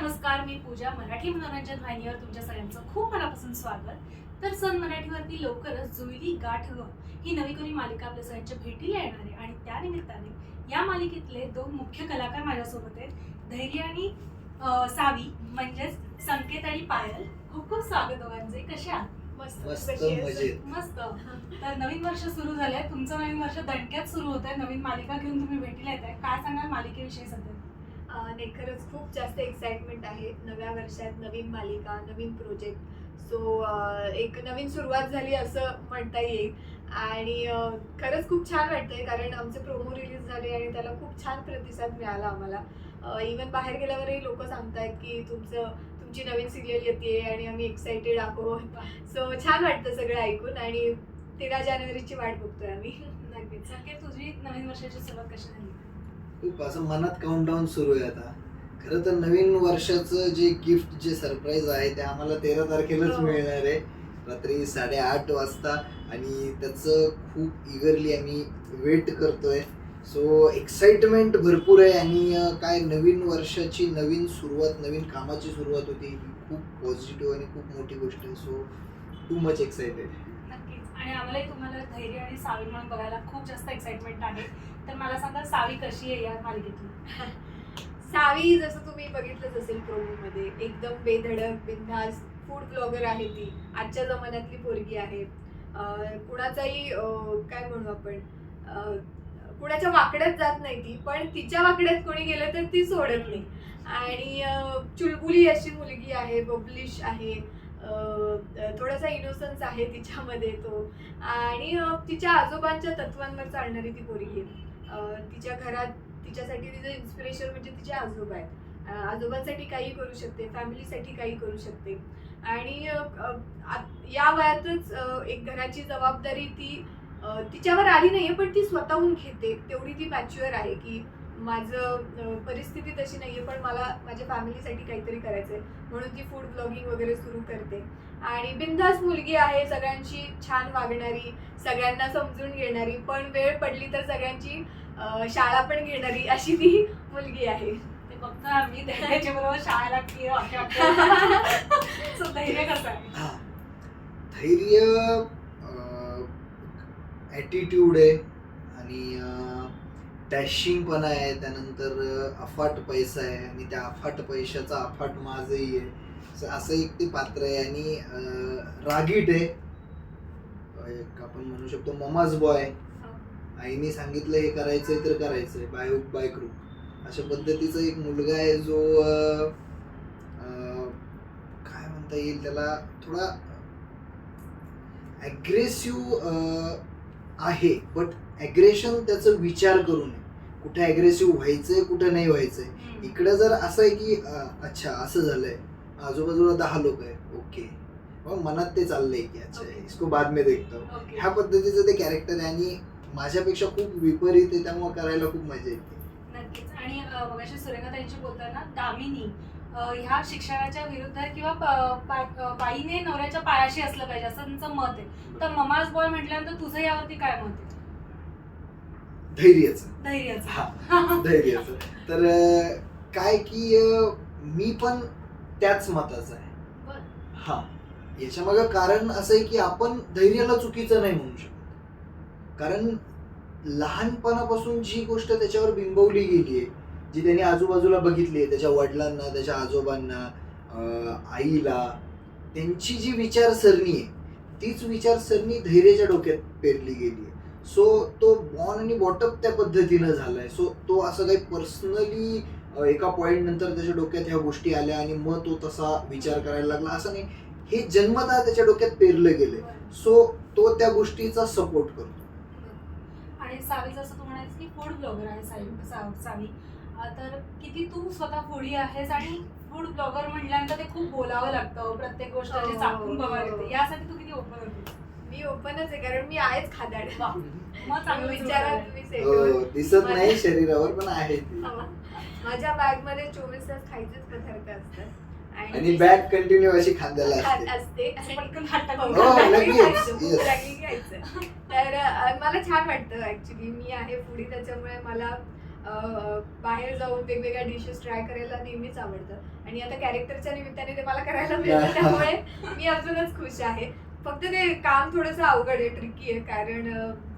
नमस्कार मी पूजा मराठी मनोरंजन वाहिनीवर तुमच्या सगळ्यांचं खूप मनापासून स्वागत. तर सन मराठीवरती लवकरच जुईली गाठ ग ही नवी कोणी मालिका आपल्या सगळ्यांच्या भेटीला येणार आहे आणि त्या निमित्ताने या मालिकेतले दोन मुख्य कलाकार माझ्यासोबत आहेत. धैर्य आणि सावी म्हणजेच संकेत आणि पायल. खूप खूप स्वागत दोघांचे. कसे आहात? मस्त. तर नवीन वर्ष सुरू झालंय. तुमचं नवीन वर्ष दणक्यात सुरू होत आहे नवीन मालिका घेऊन तुम्ही भेटीला येत आहे काय सांगाल मालिकेविषयी सध्या? आणि नाही खरंच खूप जास्त एक्साइटमेंट आहे नव्या वर्षात नवीन मालिका नवीन प्रोजेक्ट सो एक नवीन सुरुवात झाली असं म्हणता येईल. आणि खरंच खूप छान वाटतंय कारण आमचे प्रोमो रिलीज झाले आणि त्याला खूप छान प्रतिसाद मिळाला आम्हाला. इवन बाहेर गेल्यावरही लोक सांगतायत की तुमचं तुमची नवीन सिरियल येते आणि आम्ही एक्साइटेड आहोत. सो छान वाटतं सगळं ऐकून आणि तेरा जानेवारीची वाट बघतोय आम्ही. नक्कीच. संकेत तुझी नवीन वर्षाची सुरुवात कशी झाली? खूप असं मनात काउंटडाऊन सुरू आहे आता. खरं तर नवीन वर्षाचं जे गिफ्ट जे सरप्राईज आहे ते आम्हाला तेरा तारखेलाच हो. मिळणार आहे. रात्री साडेआठ वाजता आणि त्याचं खूप इगरली आम्ही वेट करतोय. सो एक्साइटमेंट भरपूर आहे आणि काय नवीन वर्षाची नवीन सुरुवात नवीन कामाची सुरुवात होती ही खूप पॉझिटिव्ह आणि खूप मोठी गोष्ट आहे. सो टू मच एक्साइटेड मलाही तुम्हाला धैर्य आणि सावी म्हणून बघायला खूप जास्त एक्साइटमेंट आहे. तर मला सांगा सावी कशी आहे या मालिकेतली? सावी जसं तुम्ही बघितलंच असेल प्रोमोमध्ये एकदम बेधडक बिनधास फूड ब्लॉगर आहे ती. आजच्या जमान्यातली पोरगी आहे. कुणाचाही काय म्हणू आपण कुणाच्या वाकड्यात जात नाही ती पण तिच्या वाकड्यात कोणी गेलं तर ती सोडत नाही. आणि चुलबुली अशी मुलगी आहे बबलिश आहे. थोडासा इनोसन्स आहे तिच्यामध्ये तो. आणि तिच्या आजोबांच्या तत्वांवर चालणारी ती पोरगी आहे. तिच्या घरात तिच्यासाठी तिचं इन्स्पिरेशन म्हणजे तिचे आजोबा आहेत. आजोबांसाठी काही करू शकते फॅमिलीसाठी काही करू शकते. आणि या वयातच एक घराची जबाबदारी ती तिच्यावर आली नाहीये पण ती स्वतःहून घेते. तेवढी ती मॅच्युअर आहे की माझं परिस्थिती तशी नाहीये पण मला माझ्या फॅमिलीसाठी काहीतरी करायचंय. म्हणून ती फूड ब्लॉगिंग वगैरे सुरू करते. आणि बिंदास मुलगी आहे सगळ्यांची छान वागणारी सगळ्यांना समजून घेणारी पण वेळ पडली तर सगळ्यांची शाळा पण घेणारी अशी ती मुलगी आहे. ते बघतो आम्ही धैर्याच्या बरोबर शाळेला की सो धैर्य कसं आहे? हा. धैर्य ॲटिट्यूड आहे आणि डॅशिंग पण आहे त्यानंतर अफाट पैसा आहे आणि त्या अफाट पैशाचा अफाट माझही आहे. असं- एक ते पात्र आहे आणि रागीट आहे. एक आपण म्हणू शकतो ममाज बॉय आईने सांगितलं हे करायचंय तर करायचंय बाय हुक बाय क्रूक अशा पद्धतीचा एक मुलगा आहे जो काय म्हणता येईल त्याला थोडा ॲग्रेसिव्ह आहे. बट ॲग्रेशन त्याचं विचार करून आहे कुठे ॲग्रेसिव्ह व्हायचंय कुठे नाही व्हायचंय. इकडं जर असं आहे की अच्छा असं झालंय. आजूबाजूला दहा लोक आहे ओके. मग मनात ते चाललंय की अच्छा. इसको बाद में देखतो ह्या पद्धतीचं ते कॅरेक्टर आहे आणि माझ्यापेक्षा खूप विपरीत आहे त्यामुळे करायला खूप मजा येते. नक्कीच. आणि सुरेखाताईंशी बोलताना दामिनी ह्या शिक्षणाच्या विरुद्ध किंवा बाईने नवऱ्याच्या पायाशी असलं पाहिजे असं त्यांचं मत आहे. तर ममाज बॉय म्हटल्यानंतर तुझं यावरती काय मत आहे? धैर्याचं. धैर्याचं. हा धैर्याचं. तर काय की मी पण त्याच मताचा आहे. हा याच्या मागं कारण असं आहे की आपण धैर्याला चुकीचं नाही म्हणू शकत. कारण लहानपणापासून जी गोष्ट त्याच्यावर बिंबवली गेली आहे जी त्यांनी आजूबाजूला बघितली आहे त्याच्या वडिलांना त्याच्या आजोबांना आईला त्यांची जी विचारसरणी आहे तीच विचारसरणी धैर्याच्या डोक्यात पेरली गेली आहे. सो तो बॉर्न आणि बॉटअप त्या पद्धतीनं झालाय. सो तो असं काही पर्सनली एका पॉईंट नंतर त्याच्या डोक्यात ह्या गोष्टी आल्या आणि मग तो तसा विचार करायला लागला. असं नाही. हे जन्मतः त्याच्या डोक्यात पेरलं गेलंय. सो तो त्या गोष्टीचा सपोर्ट करतो. आणि सावी जसं तू म्हणायचं की फूड ब्लॉगर आहे सावी सावी. तर किती तू स्वतः फूडी आहेस आणि फूड ब्लॉगर म्हटल्यानंतर ते खूप बोलावं लागतं प्रत्येक गोष्ट हो, चाकून हो, हो. यासाठी तू किती ओपन होते मी ओपनच आहे कारण मी आहेच खादाड. मग चांगलं विचारात मी. हो, दिसत नाही शरीरावर पण आहे ती हो. माझ्या बॅगमध्ये चोवीस तास खायचेच पदार्थ असतात आणि बॅग कंटिन्यू अशी खांद्याला खात असते असते असं पटकन हात हो, टाकून लगेच, खायचं, भूक yes. लागली की खायचं. तर अ, मला छान वाटतं ऍक्च्युली मी आहे फुडी त्याच्यामुळे मला बाहेर जाऊन वेगवेगळ्या डिशेस ट्राय करायला नेहमीच आवडतं. आणि आता कॅरेक्टरच्या निमित्ताने ते मला करायला मिळतं त्यामुळे मी अजूनच खुश आहे. फक्त ते काम थोडंसं अवघड आहे ट्रिकी आहे कारण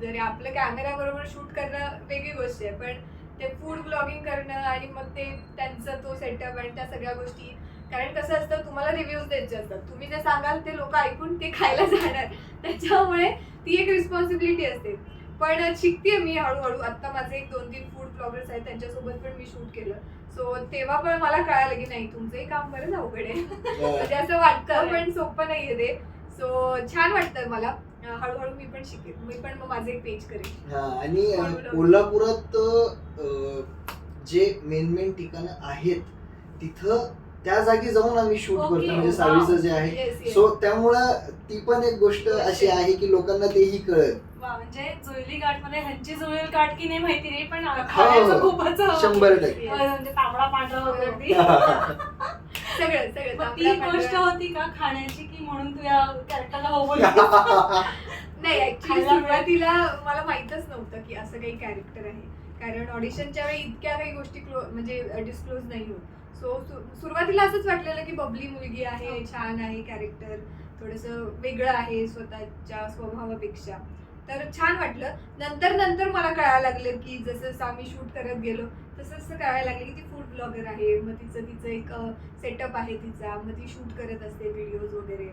जरी आपलं कॅमेरा बरोबर शूट करणं वेगळी गोष्ट आहे पण ते फूड ब्लॉगिंग करणं आणि मग ते त्यांचा तो सेटअप आणि त्या सगळ्या गोष्टी कारण कसं असतं तुम्हाला रिव्ह्यूज द्यायचे असतात. तुम्ही जे सांगाल ते लोक ऐकून ते खायला जाणार. त्याच्यामुळे ती एक रिस्पॉन्सिबिलिटी असते. पण शिकते मी हळूहळू. आता माझे एक दोन तीन फूड ब्लॉगर्स आहेत त्यांच्यासोबत पण मी शूट केलं. सो तेव्हा पण मला कळालं की नाही तुमचंही काम बरंच अवघड आहे. म्हणजे असं वाटतं पण सोपं नाहीये ते. सो छान वाटतं मला. हळूहळू मी पण शिकेन. मी पण मग माझं एक पेज करेन. हा, आणि. कोल्हापुरात जे मेन मेन ठिकाणं आहेत तिथं त्या जागी जाऊन आम्ही शूट करतो. म्हणजे. सावीचं जे आहे. सो त्यामुळं ती पण एक गोष्ट अशी आहे की लोकांना तेही कळेल. वा म्हणजे जुळली गाठमध्ये ह्यांची जुळेल गाठ की नाही माहिती नाही पण हो. खाण्याचं खूपच शंभर टक्के. म्हणजे तांबडा पांढरा वगैरे सगळं सगळं ती गोष्ट. होती का खाण्याची की म्हणून तू या कॅरेक्टरला हो नाही ऍक्च्युली सुरुवातीला मला माहितच नव्हतं की असं काही कॅरेक्टर आहे. कारण ऑडिशनच्या वेळी इतक्या काही गोष्टी क्लो म्हणजे डिस्क्लोज नाही होत. सो सुरुवातीला असंच वाटलेलं की बबली मुलगी आहे छान आहे कॅरेक्टर थोडंसं वेगळं आहे स्वतःच्या स्वभावापेक्षा. तर छान वाटलं. नंतर नंतर मला कळायला लागलं की जसं जसं आम्ही शूट करत गेलो तसं तसं कळायला लागलं की ती फूड ब्लॉगर आहे. मग तिचं तिचं एक सेटअप आहे तिचा. मग ती शूट करत असते व्हिडिओज वगैरे.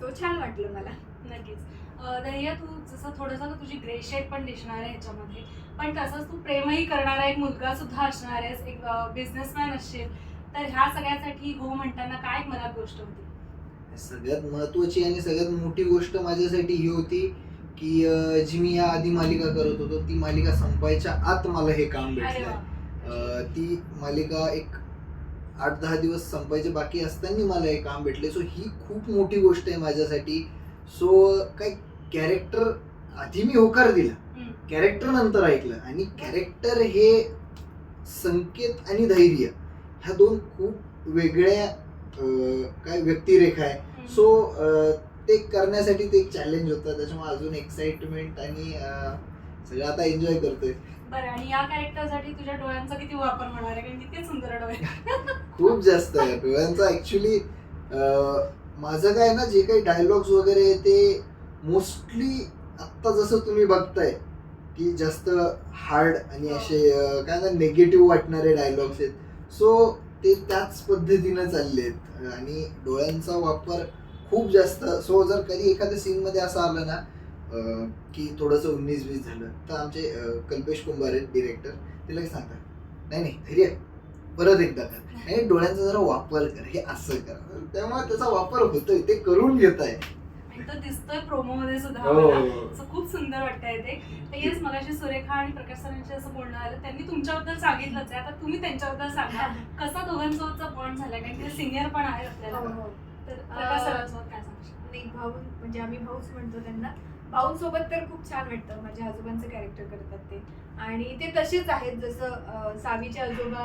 सो छान वाटलं मला. नक्कीच. अं, धैर्य तू जसं थोडंसं तुझी ग्रे शेड पण दिसणार आहे ह्याच्यामध्ये. पण तसंच तू प्रेमही करणारा एक मुलगा सुद्धा असणार आहेस. एक बिझनेसमॅन असशील. तर ह्या सगळ्यासाठी हो म्हणताना काय मनात गोष्ट होती? सगळ्यात महत्वाची आणि सगळ्यात मोठी गोष्ट माझ्यासाठी ही होती की जी मी या आधी मालिका करत होतो ती मालिका संपायच्या आत मला हे काम भेटलंय. अ, ती मालिका एक आठ दहा दिवस संपायचे बाकी असताना मला हे काम भेटले सो ही खूप मोठी गोष्ट आहे माझ्यासाठी. सो काय कॅरेक्टर आधी मी होकार दिला. कॅरेक्टर नंतर ऐकलं. आणि कॅरेक्टर हे संकेत आणि धैर्य ह्या दोन खूप वेगळ्या काय व्यक्तिरेखा आहे. सो ते करण्यासाठी ते एक चॅलेंज होतं. त्याच्यामुळे अजून एक्साइटमेंट आणि सगळं आता एन्जॉय करतोय. बरं आणि या कॅरेक्टरसाठी तुझ्या डोळ्यांचा किती वापर होणार आहे? कारण किती सुंदर डोळे. खूप जास्त आहे. डोळ्यांचा ऍक्च्युली माझं काय ना जे काही डायलॉग्स वगैरे आहे ते मोस्टली आत्ता जसं तुम्ही बघताय की जास्त हार्ड आणि असे अं, काय ना निगेटिव्ह वाटणारे डायलॉग्स आहेत. सो ते त्याच पद्धतीनं चालले आहेत आणि डोळ्यांचा वापर खूप जास्त. सो जर कधी एखाद्या सीन मध्ये असं आलं ना की थोडंसं उन्नीस वीस झालं तर आमचे कल्पेश कुंभार आहेत डिरेक्टर ते लगेच सांगतात नाही नाही धैर्य परत एकदा कर. आणि डोळ्यांचा जरा वापर कर हे असं कर. त्यामुळे त्याचा वापर होतोय ते करून घेत आहे. दिसतोय प्रोमो मध्ये सुद्धा हो. So, खूप सुंदर वाटतंय ते. तर येस मगाशी सुरेखा आणि प्रकाश सरांशी असं बोलणं आलं. त्यांनी तुमच्याबद्दल सांगितलंच आहे. आता तुम्ही त्यांच्याबद्दल सांगा. कसा दोघांसोबतचा बॉन्ड झालाय? कारण ते सिनियर पण आहे आपल्याला. हो, हो. तर नाही भाऊ म्हणजे आम्ही भाऊच म्हणतो त्यांना. भाऊंसोबत तर खूप छान वाटतं माझ्या आजोबांचं कॅरेक्टर करतात ते. आणि ते तसेच आहेत जसं सावीचे आजोबा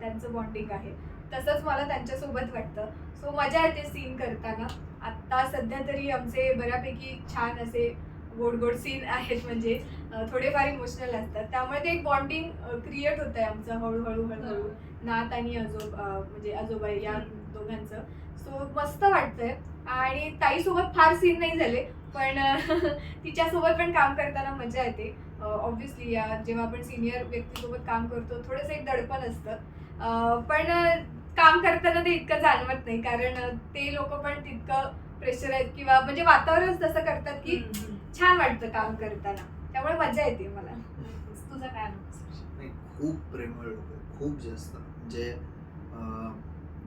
त्यांचं बॉन्डिंग आहे. तसंच मला त्यांच्यासोबत वाटतं. सो मजा येते सीन करताना. आत्ता सध्या तरी आमचे बऱ्यापैकी छान असे गोड गोड सीन आहेत म्हणजे थोडेफार इमोशनल असतात. त्यामुळे ते एक बॉन्डिंग क्रिएट होत आहे आमचं हळूहळू हळूहळू. नात आणि आजोबा म्हणजे आजोबा या दोघांचं. सो मस्त वाटतंय. आणि ताईसोबत फार सीन नाही झाले पण तिच्यासोबत पण काम करताना मजा येते. ऑब्व्हियसली या जेव्हा आपण सिनियर व्यक्तीसोबत काम करतो थोडंसं एक दडपण असतं. पण काम करताना ते इतकं जाणवत नाही कारण ते लोक पण तितकं प्रेशर आहेत किंवा म्हणजे वातावरण तसं करतात की. छान वाटतं काम करताना. त्यामुळे मजा येते मला. तुझा काय खूप प्रेमळ खूप जास्त. म्हणजे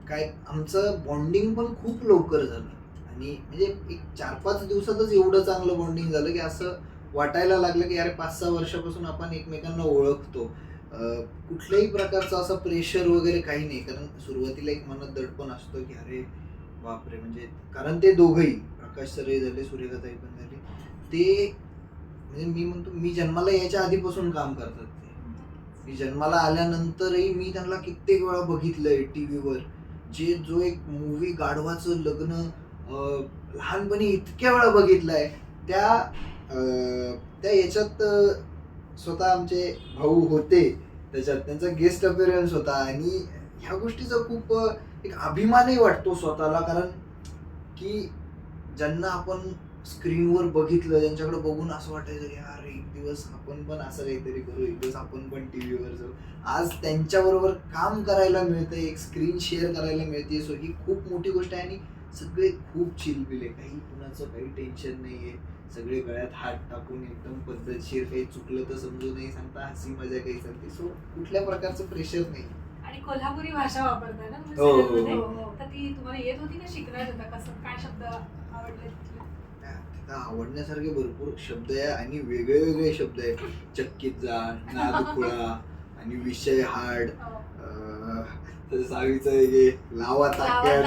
काय आमचं बॉन्डिंग पण खूप लवकर झालं. आणि म्हणजे एक चार पाच दिवसातच एवढं चांगलं बॉन्डिंग झालं की असं वाटायला लागलं की अरे पाच सहा वर्षापासून आपण एकमेकांना ओळखतो. कुठल्याही प्रकारचं असं प्रेशर वगैरे काही नाही. कारण सुरुवातीला एक मनात दडपण असतो की अरे बापरे! म्हणजे कारण ते दोघंही प्रकाश सरही झाले सूर्यकाताई पण झाली. ते म्हणजे मी म्हणतो मी जन्माला यायच्या आधीपासून काम करतात ते. मी जन्माला आल्यानंतरही मी त्यांना कित्येक वेळा बघितलंय टी व्हीवर जे जो एक मूवी गाढवाचं लग्न लहानपणी इतक्या वेळा बघितलाय त्या त्या याच्यात स्वतः आमचे भाऊ होते. त्याच्यात त्यांचा गेस्ट अपिअरन्स होता आणि ह्या गोष्टीचा खूप एक अभिमानही वाटतो स्वतःला. कारण की ज्यांना आपण स्क्रीनवर बघितलं त्यांच्याकडे बघून असं वाटायचं की यार एक दिवस आपण पण असं काहीतरी करू एक दिवस आपण पण टी व्हीवर जाऊ. आज त्यांच्याबरोबर काम करायला मिळतं एक स्क्रीन शेअर करायला मिळते सो ही खूप मोठी गोष्ट आहे आणि सगळे खूप चिलबिल काही कुणाचं काही टेन्शन नाही आहे सगळे गळ्यात हात टाकून एकदम पद्धतशीर काही चुकलं तर समजू नाही सांगता हसी मजा काही सांगते. सो कुठल्या प्रकारचं प्रेशर नाही. आणि कोल्हापुरी भाषा वापरताय ना तुम्ही हो, हो? हो. तर ती तुम्हाला येत होती का शिकण्यात? होता कसं काय शब्द आवडले तिथं आवडण्यासारखे भरपूर शब्द आहे आणि वेगळे वेगळे शब्द आहे चक्कीत जा नादखुळा आणि विषय हार्ड. तर सावीचं हे लावा ताकद.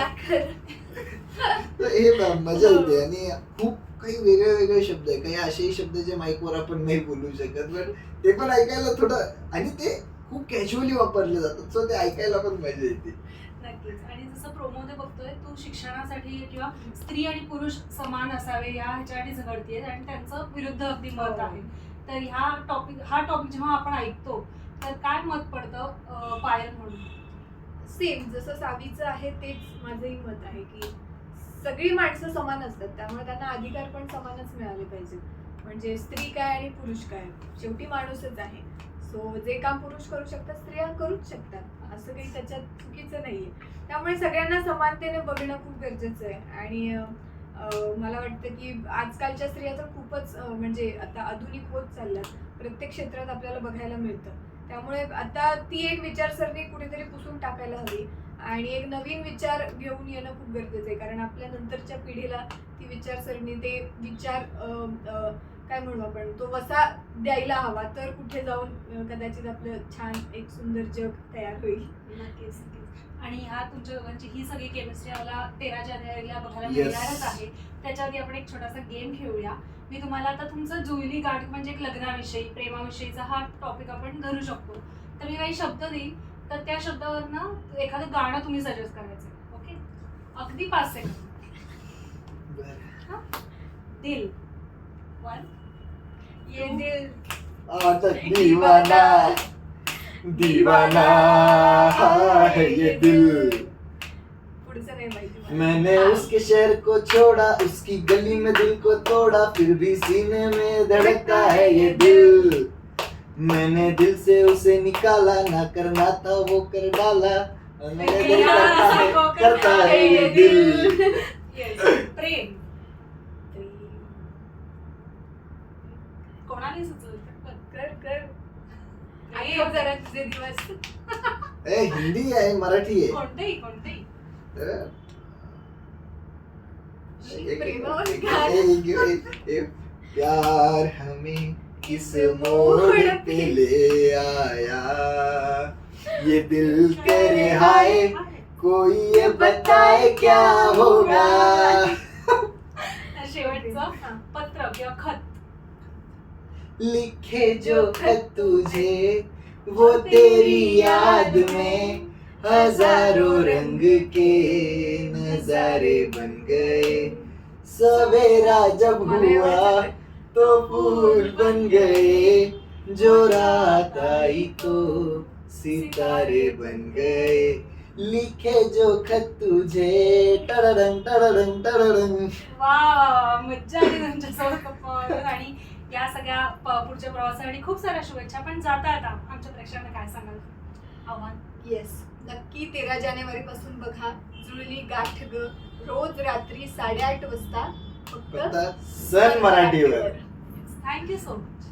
हे मजा येते आणि खूप काही वेगळे वेगळे शब्द आहे. काही असेही शब्द जे माईकवर आपण नाही बोलू शकत पण ते पण ऐकायला थोडं आणि ते खूप कॅज्युअली वापरले जातात. सो ते ऐकायला पण मजा येते. नक्कीच. आणि जसं प्रोमोमध्ये बघतोय तू शिक्षणासाठी किंवा स्त्री आणि पुरुष समान असावे या ह्याच्यासाठी झगडतीये आणि त्यांचं विरुद्ध अगदी मत हो. आहे. तर ह्या टॉपिक हा टॉपिक जेव्हा आपण ऐकतो तर काय मत पडतं पायल म्हणून? सेम जसं सावीचं आहे तेच माझंही मत आहे की सगळी माणसं समान असतात त्यामुळे त्यांना अधिकार पण समानच मिळाले पाहिजेत. म्हणजे स्त्री काय आणि पुरुष काय? शेवटी माणूसच आहे. सो जे काम पुरुष करू शकतात स्त्रिया करूच शकतात. असं काही त्याच्यात चुकीचं नाही आहे त्यामुळे सगळ्यांना समानतेने बघणं खूप गरजेचं आहे. आणि मला वाटतं की आजकालच्या स्त्रिया तर खूपच म्हणजे आता आधुनिक होत चालल्यात. प्रत्येक क्षेत्रात आपल्याला बघायला मिळतं. त्यामुळे आता ती एक विचारसरणी कुठेतरी पुसून टाकायला हवी. आणि एक नवीन विचार घेऊन येणं खूप गरजेचं आहे. कारण आपल्या नंतरच्या पिढीला ती विचारसरणी ते विचार काय म्हणू आपण? तो वसा द्यायला हवा तर कुठे जाऊन कदाचित आपलं छान एक सुंदर जग तयार होईल. नक्कीच नक्कीच. आणि ह्या तुमच्या दोघांची ही सगळी केमिस्ट्री मला तेरा जानेवारीला बघायला. मिळणारच आहे. त्याच्या आधी आपण एक छोटासा गेम खेळूया. मी तुम्हाला आता तुमचं जुईली गाठ म्हणजे एक लग्नाविषयी प्रेमाविषयीचा हा टॉपिक आपण धरू शकतो. तर मी काही शब्द देईन तर त्या शब्दावरनं एखादं गाणं तुम्ही सजेस्ट करायचं ओके अगदी पाच सेकंद दिल. वन ये दिल। आता दीवाना दीवाना है ये दिल. मैंने उसके शहर को छोड़ा उसकी गली में दिल को तोड़ा फिर भी सीने में धड़कता है ये दिल। मैंने दिल से उसे निकाला ना करना था वो कर डाला मैंने दिल करता है करता है ये दिल। प्रेम। आठव जरा तुझे दिवस. ए हिंदी आहे मराठी आहे. कोणतेही कोणतेही. तर- एक- प्रेमावर एक- गाणं. एक- एक- एक- प्यार हमें किस मोड़ पे ले आया? ये दिल करे हाय कोई ये बताए क्या होगा? शेवटचं पत्र किंवा खत. लिखे जो खत तुझे वो तेरी याद में हजारों रंग के नजारे बन गए। सवेरा जब हुआ तो फूल बन गए। जो रात आई तो सितारे बन गए। लिखे जो खत तुझे टडडंग टडडंग टडडंग वा वा, मज्जा आली तुमच्यासोबत मारून आणि या सगळ्या पुढच्या प्रवासासाठी खूप साऱ्या शुभेच्छा. पण जाता आता आमच्या प्रेक्षकांना काय सांगाल? आव्हान? येस नक्की तेरा जानेवारी पासून बघा. जुळली गाठ ग. रोज रात्री साडेआठ वाजता फक्त फक्त सन मराठीवर. Thank you so much